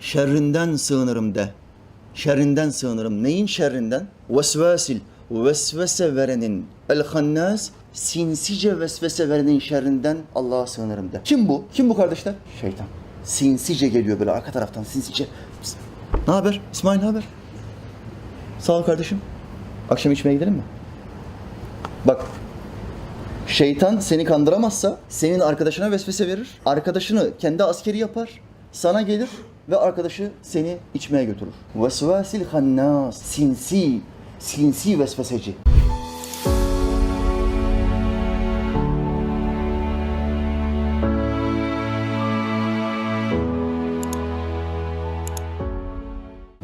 Şerrinden sığınırım de. Şerrinden sığınırım. Neyin şerrinden? Vesvesil. Vesvese verenin. El hannas sinsice vesvese verenin şerrinden Allah'a sığınırım de. Kim bu? Kim bu kardeşler? Şeytan. Sinsice geliyor böyle arka taraftan sinsice. Ne haber? İsmail ne haber? Sağ ol kardeşim. Akşam içmeye gidelim mi? Bak Şeytan seni kandıramazsa senin arkadaşına vesvese verir. Arkadaşını kendi askeri yapar. Sana gelir ve arkadaşı seni içmeye götürür. Vesvasil hannas. Sinsi. Sinsi vesveseci.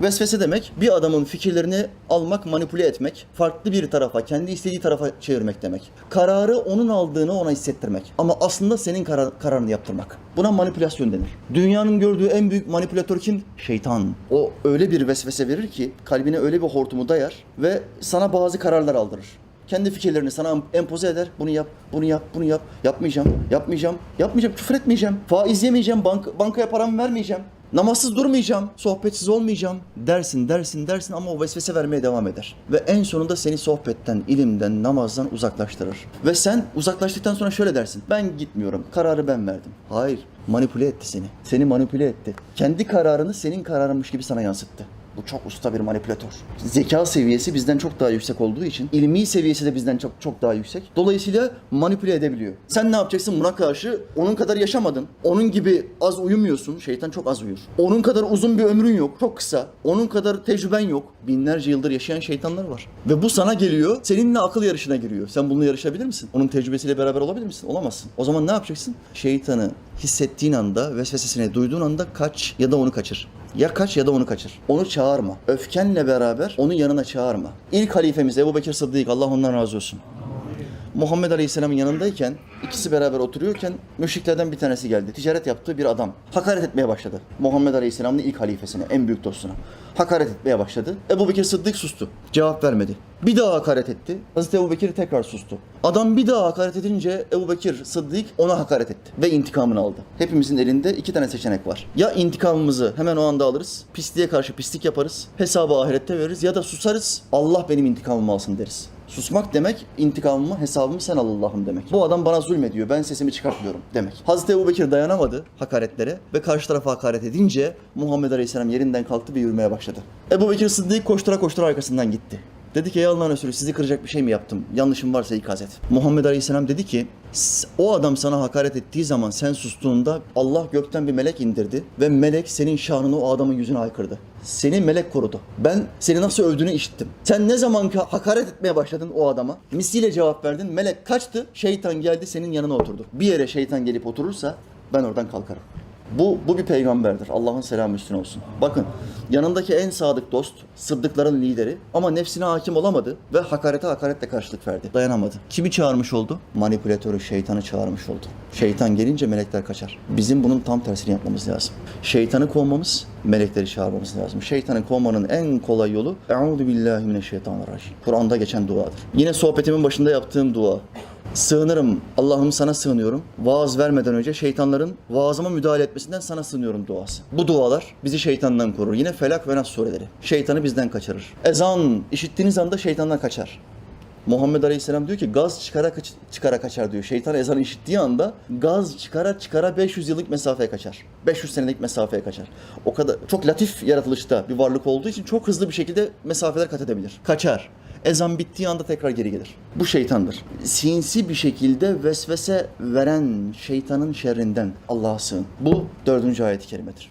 Vesvese demek bir adamın fikirlerini almak, manipüle etmek, farklı bir tarafa, kendi istediği tarafa çevirmek demek. Kararı onun aldığını ona hissettirmek. Ama aslında senin karar- kararını yaptırmak. Buna manipülasyon denir. Dünyanın gördüğü en büyük manipülatör kim? Şeytan. O öyle bir vesvese verir ki kalbine öyle bir hortumu dayar ve sana bazı kararlar aldırır. Kendi fikirlerini sana empoze eder. Bunu yap, bunu yap, bunu yap. Yapmayacağım, yapmayacağım, yapmayacağım, küfür etmeyeceğim. Faiz yemeyeceğim, bank, bankaya paramı vermeyeceğim. Namazsız durmayacağım, sohbetsiz olmayacağım dersin, dersin, dersin ama o vesvese vermeye devam eder. Ve en sonunda seni sohbetten, ilimden, namazdan uzaklaştırır. Ve sen uzaklaştıktan sonra şöyle dersin. Ben gitmiyorum, kararı ben verdim. Hayır, manipüle etti seni. Seni manipüle etti. Kendi kararını senin kararınmış gibi sana yansıttı. Bu çok usta bir manipülatör. Zeka seviyesi bizden çok daha yüksek olduğu için ilmi seviyesi de bizden çok çok daha yüksek. Dolayısıyla manipüle edebiliyor. Sen ne yapacaksın buna karşı? Onun kadar yaşamadın. Onun gibi az uyumuyorsun. Şeytan çok az uyur. Onun kadar uzun bir ömrün yok. Çok kısa. Onun kadar tecrüben yok. Binlerce yıldır yaşayan şeytanlar var. Ve bu sana geliyor. Seninle akıl yarışına giriyor. Sen bununla yarışabilir misin? Onun tecrübesiyle beraber olabilir misin? Olamazsın. O zaman ne yapacaksın? Şeytanı hissettiğin anda, vesvesesini duyduğun anda kaç ya da onu kaçır. Ya kaç ya da onu kaçır. Onu çağırma. Öfkenle beraber onu yanına çağırma. İlk halifemiz Ebu Bekir Sıddık, Allah ondan razı olsun. Muhammed Aleyhisselam'ın yanındayken, ikisi beraber oturuyorken müşriklerden bir tanesi geldi. Ticaret yaptığı bir adam. Hakaret etmeye başladı. Muhammed Aleyhisselam'ın ilk halifesine, en büyük dostuna. Hakaret etmeye başladı. Ebu Bekir Sıddık sustu. Cevap vermedi. Bir daha hakaret etti. Hazreti Ebu Bekir tekrar sustu. Adam bir daha hakaret edince Ebu Bekir Sıddık ona hakaret etti. Ve intikamını aldı. Hepimizin elinde iki tane seçenek var. Ya intikamımızı hemen o anda alırız. Pisliğe karşı pislik yaparız. Hesabı ahirette veririz. Ya da susarız. Allah benim intikamımı alsın deriz. Susmak demek intikamımı, hesabımı sen al Allah'ım demek. Bu adam bana zulmediyor, ben sesimi çıkartmıyorum demek. Hazreti Ebu Bekir dayanamadı hakaretlere ve karşı tarafa hakaret edince Muhammed Aleyhisselam yerinden kalktı ve yürümeye başladı. Ebu Bekir Sıddık koştura koştura arkasından gitti. Dedi ki ey Allah'ın Resulü sizi kıracak bir şey mi yaptım? Yanlışım varsa ikaz et. Muhammed Aleyhisselam dedi ki "S- o adam sana hakaret ettiği zaman sen sustuğunda Allah gökten bir melek indirdi ve melek senin şanını o adamın yüzüne aykırdı. Seni melek korudu. Ben seni nasıl övdüğünü işittim. Sen ne zaman ki hakaret etmeye başladın o adama, misliyle cevap verdin, melek kaçtı, şeytan geldi senin yanına oturdu. Bir yere şeytan gelip oturursa ben oradan kalkarım. Bu, bu bir peygamberdir. Allah'ın selamı üstüne olsun. Bakın yanındaki en sadık dost, sıddıkların lideri ama nefsine hakim olamadı ve hakarete hakaretle karşılık verdi. Dayanamadı. Kimi çağırmış oldu? Manipülatörü, şeytanı çağırmış oldu. Şeytan gelince melekler kaçar. Bizim bunun tam tersini yapmamız lazım. Şeytanı kovmamız, melekleri çağırmamız lazım. Şeytanı kovmanın en kolay yolu Euzu billahi mineşşeytanirracim. Kur'an'da geçen duadır. Yine sohbetimin başında yaptığım dua. Sığınırım. Allah'ım sana sığınıyorum. Vaaz vermeden önce şeytanların vaazıma müdahale etmesinden sana sığınıyorum duası. Bu dualar bizi şeytandan korur. Yine Felak ve Nas sureleri. Şeytanı bizden kaçırır. Ezan işittiğiniz anda şeytandan kaçar. Muhammed Aleyhisselam diyor ki gaz çıkara çıkara kaçar diyor. Şeytan ezanı işittiği anda gaz çıkara çıkara 500 yıllık mesafeye kaçar. 500 senelik mesafeye kaçar. O kadar çok latif yaratılışta bir varlık olduğu için çok hızlı bir şekilde mesafeler kat edebilir. Kaçar. Ezan bittiği anda tekrar geri gelir. Bu şeytandır. Sinsi bir şekilde vesvese veren şeytanın şerrinden Allah'a sığın. Bu dördüncü ayet-i kerimedir.